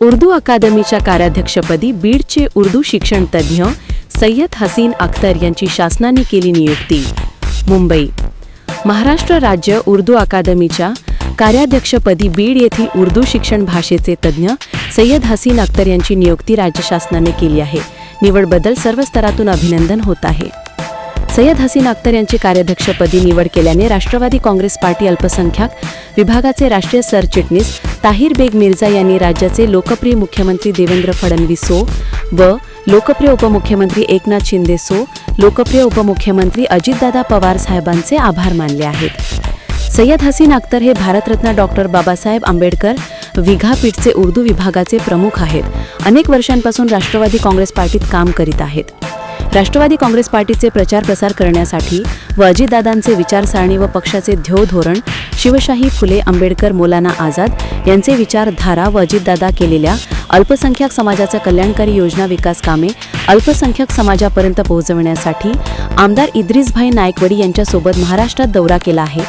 उर्दू अकादमीच्या कार्याध्यक्षपदी बीडचे उर्दू शिक्षण तज्ज्ञ सय्यद हसीन अख्तर यांची शासनाने केली नियुक्ती. मुंबई. महाराष्ट्र राज्य उर्दू अकादमीच्या कार्याध्यक्षपदी बीड येथील उर्दू शिक्षण भाषेचे तज्ज्ञ सय्यद हसीन अख्तर यांची नियुक्ती राज्य शासनाने केली आहे. निवड बदल सर्व स्तरातून अभिनंदन होत आहे. सय्यद हसीन अख्तर यांची कार्याध्यक्षपदी निवड केल्याने राष्ट्रवादी काँग्रेस पार्टी अल्पसंख्याक विभागाचे राष्ट्रीय सरचिटणीस ताहिर बेग मिर्झा यांनी राज्याचे लोकप्रिय मुख्यमंत्री देवेंद्र फडणवीस सो व लोकप्रिय उपमुख्यमंत्री एकनाथ शिंदेसो लोकप्रिय उपमुख्यमंत्री अजितदादा पवार साहेबांचे आभार मानले आहेत. सय्यद हसीन अख्तर हे भारतरत्न डॉक्टर बाबासाहेब आंबेडकर विघापीठचे उर्दू विभागाचे प्रमुख आहेत. अनेक वर्षांपासून राष्ट्रवादी काँग्रेस पार्टीत काम करीत आहेत. राष्ट्रवादी काँग्रेस पार्टीचे प्रचार प्रसार करण्यासाठी व अजितदादांचे विचारसारणी व पक्षाचे ध्येय धोरण शिवशाही फुले आंबेडकर मौलाना आझाद यांचे विचारधारा व अजितदादा केलेल्या अल्पसंख्याक समाजाच्या कल्याणकारी योजना विकास कामे अल्पसंख्याक समाजापर्यंत पोहोचवण्यासाठी आमदार इद्रिसभाई नायकवडी यांच्यासोबत महाराष्ट्रात दौरा केला आहे.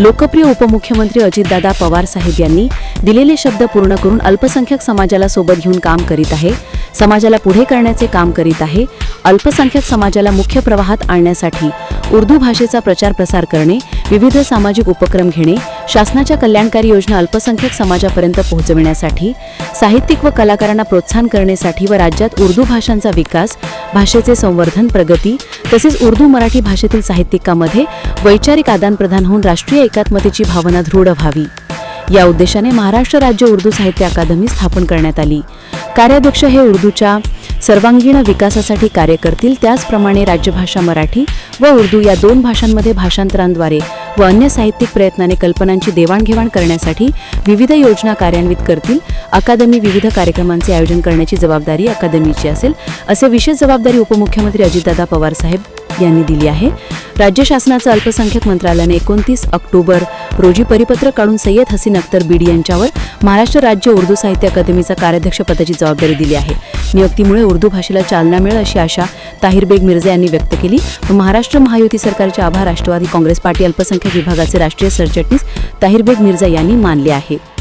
लोकप्रिय उपमुख्यमंत्री अजितदादा पवार साहेब यांनी दिलेले शब्द पूर्ण करून अल्पसंख्याक समाजाला सोबत घेऊन काम करीत आहे. समाजाला पुढे करण्याचे काम करीत आहे. अल्पसंख्याक समाजाला मुख्य प्रवाहात आणण्यासाठी उर्दू भाषेचा प्रचार प्रसार करणे विविध सामाजिक उपक्रम घेणे शासनाच्या कल्याणकारी योजना अल्पसंख्याक समाजापर्यंत पोहोचविण्यासाठी साहित्यिक व कलाकारांना प्रोत्साहन करण्यासाठी व राज्यात उर्दू भाषांचा विकास भाषेचे संवर्धन प्रगती तसेच उर्दू मराठी भाषेतील साहित्यिकामध्ये वैचारिक आदानप्रदान होऊन राष्ट्रीय एकात्मतेची भावना दृढ व्हावी. या उद्देशाने महाराष्ट्र राज्य उर्दू साहित्य अकादमी स्थापन करण्यात आली. कार्याध्यक्ष हे उर्दूच्या सर्वांगीण विकासासाठी कार्य करतील. त्याचप्रमाणे राज्यभाषा मराठी व उर्दू या दोन भाषांमध्ये भाषांतरांद्वारे व अन्य साहित्यिक प्रयत्नाने कल्पनांची देवाणघेवाण करण्यासाठी विविध योजना कार्यान्वित करतील. अकादमी विविध कार्यक्रमांचे आयोजन करण्याची जबाबदारी अकादमीची असेल असे विशेष जबाबदारी उपमुख्यमंत्री अजितदादा पवार साहेब यांनी दिली आहे. राज्य शासनाचं अल्पसंख्याक मंत्रालयाने एकोणतीस ऑक्टोबर रोजी परिपत्रक काढून सय्यद हसीन अख्तर बीडी यांच्यावर महाराष्ट्र राज्य उर्दू साहित्य अकादमीचा कार्याध्यक्षपदाची जबाबदारी दिली आहे. नियुक्तीमुळे उर्दू भाषेला चालना मिळेल अशी आशा ताहिरबेग मिर्झा यांनी व्यक्त केली. महाराष्ट्र महायुती सरकारचे आभार राष्ट्रवादी काँग्रेस पार्टी अल्पसंख्याक विभागाचे राष्ट्रीय सरचिटणीस ताहिरबेग मिर्झा यांनी मानले आहे.